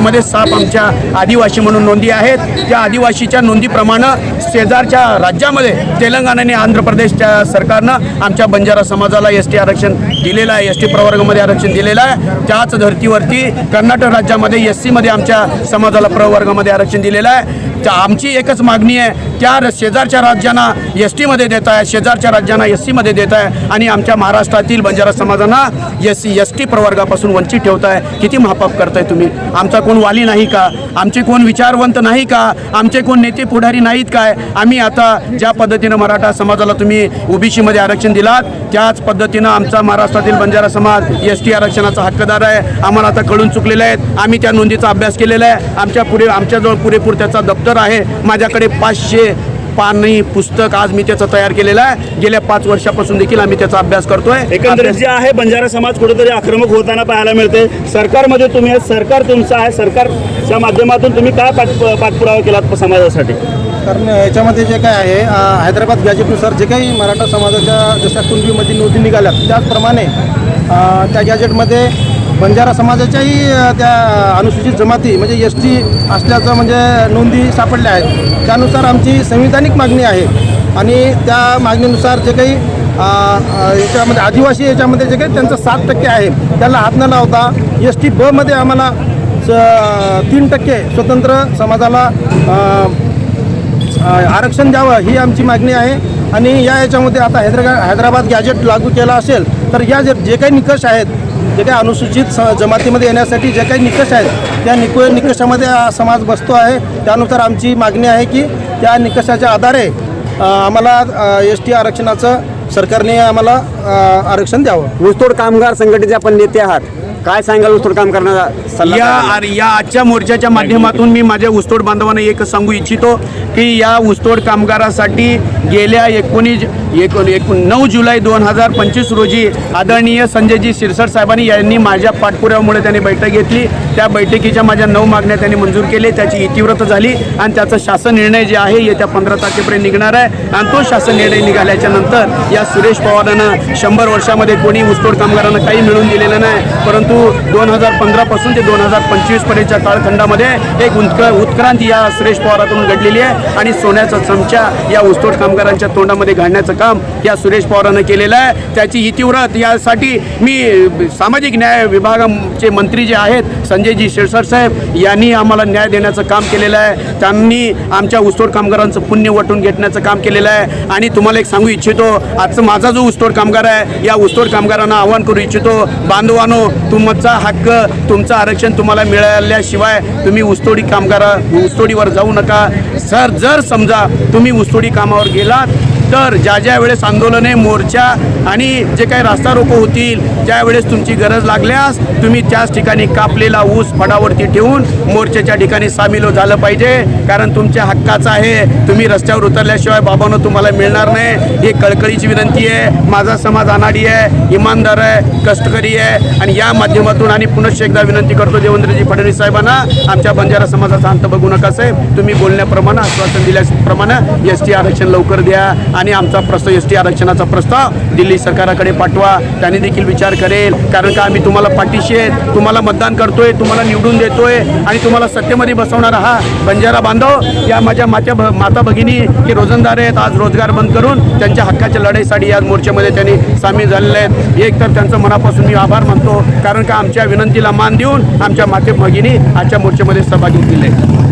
मध्ये साप आमच्या आदिवासी म्हणून नोंदी आहेत. त्या आदिवासीच्या नोंदीप्रमाणे शेजारच्या राज्यामध्ये तेलंगणा आणि आंध्र प्रदेशच्या सरकारनं आमच्या बंजारा समाजाला एस टी आरक्षण दिलेलं आहे. एस टी प्रवर्गामध्ये आरक्षण दिलेलं आहे. त्याच धर्तीवरती कर्नाटक राज्यामध्ये एस सीमध्ये आमच्या समाजाला प्रवर्गामध्ये आरक्षण दिलेलं आहे. त्या आमची एकच मागणी आहे त्या शेजारच्या राज्यांना एस टीमध्ये देत आहे शेजारच्या राज्यांना एस सीमध्ये देत आहे आणि आमच्या महाराष्ट्रातील बंजारा समाजांना एस सी एस टी प्रवर्गापासून वंचित ठेवत आहे किती महापाप करताय तुम्ही? आमचा कोण वाली नाही का? आमचे कोण विचारवंत नाही का? आमचे कोण नेते पुढारी नाहीत काय? आम्ही आता ज्या पद्धतीनं मराठा समाजाला तुम्ही ओबीसीमध्ये आरक्षण दिलात त्याच पद्धतीनं आमचा महाराष्ट्रातील बंजारा समाज एस टी आरक्षणाचा हक्कदार आहे. आम्हाला आता कळून चुकलेले आहेत आम्ही त्या नोंदीचा अभ्यास केलेला आहे. आमच्या पुढे आमच्याजवळ पुरेपूर त्याचा दप्तर आहे. माझ्याकडे पाचशे पानी पुस्तक आज मी त्याचं तयार केलेलं आहे. गेल्या पाच वर्षापासून देखील आम्ही त्याचा अभ्यास करतोय. एकंदरीत जे आहे बंजारा समाज कुठेतरी आक्रमक होताना पाहायला मिळते. सरकारमध्ये तुम्ही आहे सरकार तुमचं आहे. सरकारच्या माध्यमातून तुम्ही काय पाठ पाठपुरावा केलात समाजासाठी? कारण याच्यामध्ये जे काय आहे हैदराबाद गॅजेटनुसार जे काही मराठा समाजाच्या जशा कुणबीमध्ये नोंदी निघाल्यात त्याचप्रमाणे त्या गॅजेटमध्ये बंजारा समाजाच्याही त्या अनुसूचित जमाती म्हणजे एस टी असल्याचं म्हणजे नोंदी सापडल्या आहेत. त्यानुसार आमची संविधानिक मागणी आहे. आणि त्या मागणीनुसार जे काही याच्यामध्ये आदिवासी याच्यामध्ये जे काही त्यांचं सात टक्के आहे त्याला हात न लावता एस टी बमध्ये आम्हाला स- तीन टक्के स्वतंत्र समाजाला आरक्षण द्यावं ही आमची मागणी आहे. आणि या याच्यामध्ये आता हैदरा हैदराबाद गॅजेट लागू केला असेल तर या जे जे काही निकष आहेत जे काही अनुसूचित स जमातीमध्ये येण्यासाठी जे काही निकष आहेत त्या निको निकषामध्ये समाज बसतो आहे. त्यानुसार आमची मागणी आहे की त्या निकषाच्या आधारे आम्हाला एस टी आरक्षणाचं सरकारने आम्हाला आरक्षण द्यावं. ऊसतोड कामगार संघटनेचे आपण नेते आहात. काय सांगाल ऊसतोड काम करण्याचा सल्ला या काय? आणि या आजच्या मोर्चाच्या माध्यमातून मी माझ्या ऊसतोड बांधवांना एक सांगू इच्छितो की या ऊसतोड कामगारासाठी गेल्या एकोणीस एकोण एकूण नऊ जुलै दोन हजार पंचवीस रोजी आदरणीय संजयजी शिरसट साहेबांनी यांनी माझ्या पाठपुराव्यामुळे त्यांनी बैठक घेतली. त्या बैठकीच्या माझ्या नऊ मागण्या त्यांनी मंजूर केले. त्याची इतिव्रत झाली आणि त्याचा शासन निर्णय जे आहे येत्या पंधरा तारखेपर्यंत निघणार आहे. आणि तो शासन निर्णय निघाल्याच्या नंतर या सुरेश पवारांना शंभर वर्षामध्ये कोणी ऊसतोड कामगारांना काही मिळून दिलेलं नाही. परंतु दोन हजार पंधरापासून ते दोन हजार पंचवीसपर्यंतच्या काळखंडामध्ये एक उत्क उत्क्रांती या सुरेश पवारातून घडलेली आहे. आणि सोन्याचा चमचा या ऊसतोड कामगारांच्या तोंडामध्ये घालण्याचं काम या सुरेश पवारानं केलेलं आहे. त्याची इतिव्रत यासाठी मी सामाजिक न्याय विभागाचे मंत्री जे आहेत संजयजी शिरसर साहेब यांनी आम्हाला न्याय देण्याचं काम केलेलं आहे. त्यांनी आमच्या ऊसतोड कामगारांचं पुण्य वाटून घेण्याचं काम केलेलं आहे. आणि तुम्हाला एक सांगू इच्छितो आजचं माझा जो ऊसतोड कामगार आहे या ऊसतोड कामगारांना आवाहन करू इच्छितो बांधवानो तुमचा हक्क तुमचं आरक्षण तुम्हाला मिळाल्याशिवाय तुम्ही ऊसतोडी कामगार ऊसतोडीवर जाऊ नका. सर जर समजा तुम्ही ऊसतोडी कामावर गेलात तर ज्या ज्या वेळेस आंदोलने मोर्चा आणि जे काही रास्ता रोको होतील ज्यावेळेस तुमची गरज लागल्यास तुम्ही त्याच ठिकाणी कापलेला ऊस फडावरती ठेवून मोर्चाच्या ठिकाणी सामील हो झालं पाहिजे. कारण तुमच्या हक्काचं आहे. तुम्ही रस्त्यावर उतरल्याशिवाय बाबांनो तुम्हाला मिळणार नाही. ही कळकळीची विनंती आहे. माझा समाज अनाडी आहे. इमानदार आहे. कष्टकरी आहे. आणि या माध्यमातून आणि पुनश्च एकदा विनंती करतो देवेंद्रजी फडणवीस साहेबांना आमच्या बंजारा समाजाचा अंत बघू नका साहेब. तुम्ही बोलण्याप्रमाणे आश्वासन दिल्याप्रमाणे एस टी आरक्षण लवकर द्या. आणि आमचा प्रस्ताव एस टी आरक्षणाचा प्रस्ताव दिल्ली सरकाराकडे पाठवा. त्याने देखील विचार करेल. कारण का आम्ही तुम्हाला पाठीशी आहेत. तुम्हाला मतदान करतोय तुम्हाला निवडून देतोय आणि तुम्हाला सत्तेमध्ये बसवणारा हा बंजारा बांधव या माझ्या मात्या भ- माता भगिनी हे रोजंदार आहेत आज रोजगार बंद करून त्यांच्या हक्काच्या लढाईसाठी या मोर्चामध्ये त्यांनी सामील झालेले आहेत. एक तर त्यांचं मनापासून मी आभार मानतो. कारण का आमच्या विनंतीला मान देऊन आमच्या माते भगिनी आजच्या मोर्चामध्ये सहभागी दिले